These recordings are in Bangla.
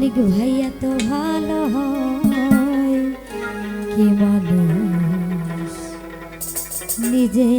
মালিক ভাইয়া তো ভালো হয়। কি মানুষ নিজে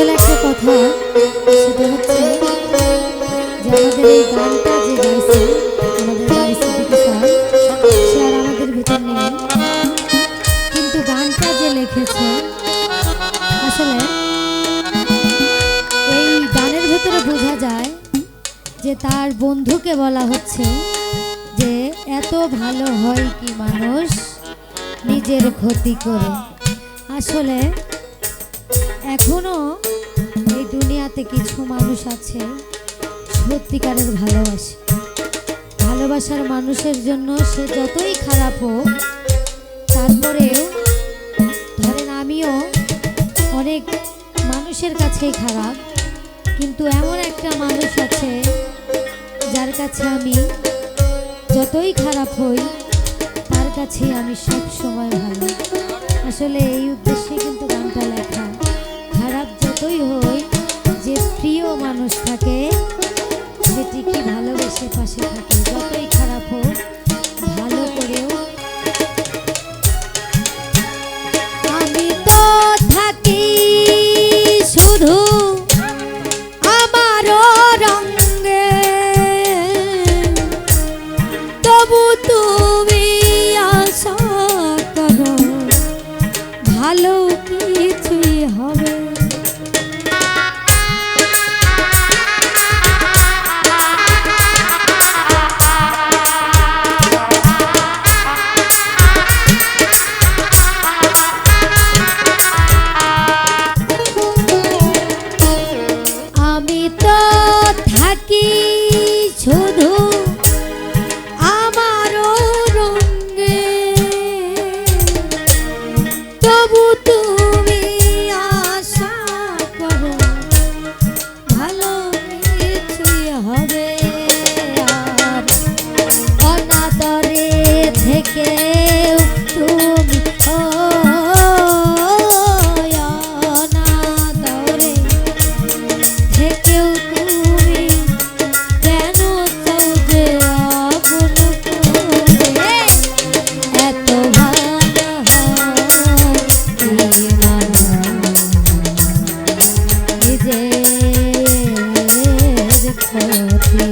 আসলে একটা কথা, সেটা হচ্ছে যে আমাদের এই গানটা যে গাইছে কিন্তু গানটা যে লিখেছে, আসলে এই গানের ভেতরে বোঝা যায় যে তার বন্ধুকে বলা হচ্ছে যে এত ভালো হয় কি মানুষ নিজের ক্ষতি করে। আসলে এখনও এই দুনিয়াতে কিছু মানুষ আছে সত্যিকারের ভালোবাসে। ভালোবাসার মানুষের জন্য সে যতই খারাপ হোক তারপরেও ধরেন আমিও অনেক মানুষের কাছেই খারাপ, কিন্তু এমন একটা মানুষ আছে যার কাছে আমি যতই খারাপ হই, তার কাছে আমি সব সময় ভালো। আসলে এই উদ্দেশ্যে কিন্তু গানটা লেখা। যতই হই যে প্রিয় মানুষ থাকে সেটিকে ভালোবেসে পাশে থাকে যতই খারাপ হোক ক্ষতি